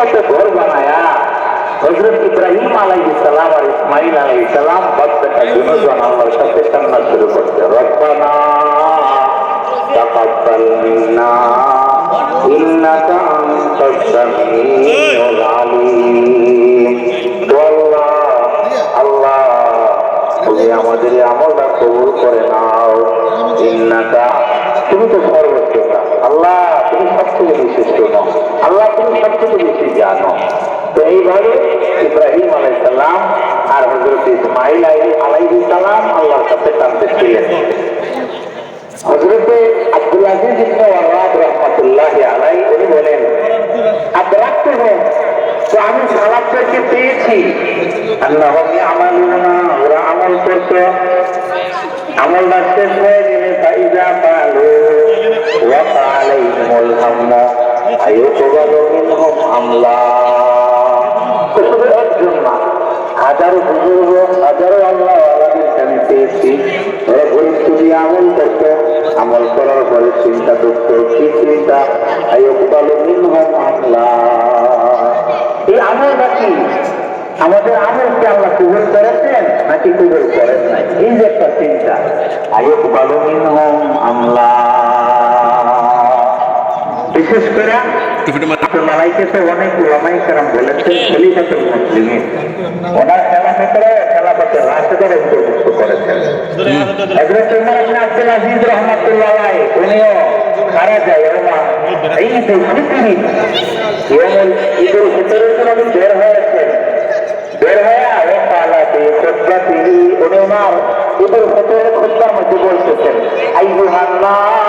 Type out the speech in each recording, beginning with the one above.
মতো ঘর বানায়া হজরত ইব্রাহিম আলাই সালাম আর ইসমাইল আলাই সালাম বাচ্চাটা দুজন আল্লাহর সাথে কান্না শুরু করছে। রব্বানা তাকাব্বাল মিন্না, ইন্নাকা আনতাস সামিউল আলিম। আল্লাহ আল্লাহ, তুমি আমাদের আমলটা কবুল করে নাও। ইন্নাকা, তুমি তো সর্বোচ্চতা আল্লাহ, তুমি সব থেকে বিশিষ্ট। নও আল্লাহ জানো তো এইভাবে ইব্রাহিম আলাইসাল্লাম আর হজরত ইসমাইল আলাইহি সালাম আল্লাহর কাছে কাঁদতে ছিলেন হজরতে আব্দুল আজিজ ইবনে ওয়ারাদ রহমাতুল্লাহ আলাই উনি বলেন আব রাখতে হন তো আমি সালাদটাকে পেয়েছি। আল্লাহম ইয়ামালুনা, ওরা আমল করতো। আমলটা শেষ হয়ে গেলে ফাইজা পালু ওয়াকা আলাইহিমুল হাম্ম। আয়ুকবালু মিনহুম আমলা আমল আমল করার চিন্তা করতো কি চিন্তা? আয়ুকবালু মিনহুম আমলা এই আমলটা কি আমাদের আমলকে আল্লাহ কবুল করেছেন নাকি কবুল করেন নাই? এই যে বিশেষ করে মালাইকে অনেক ওলামাই কারাম বলেছেন খলিফাতুল মুসলিমিন ওনার খেলা ক্ষেত্রে খেলাফতে রাশেদের অন্তর্ভুক্ত করেছেন হযরত উমর ইবনে আব্দুল আজিজ রাহমাতুল্লাহ আলাইহি উনিও খারা যায় ওমা এই যে পৃথিবী ইয়ামুল ঈদুল ফিতরের জন্য উনি বের হয়েছেন বের হয়ে ও পালাতে খুতবাতিহি উনি ওনার ঈদুল ফিতরের খুতবার মধ্যে বলতেছেন আইয়ুহান নাস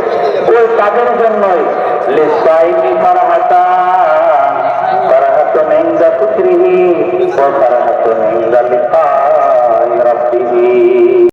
শুধু তাদের জন্যই। লিসাইনি ফারহাতা ফারহাতুন ইনদা কুতরিহি ওয়া ফারহাতুন ইনদা লিকাই রাব্বিহি।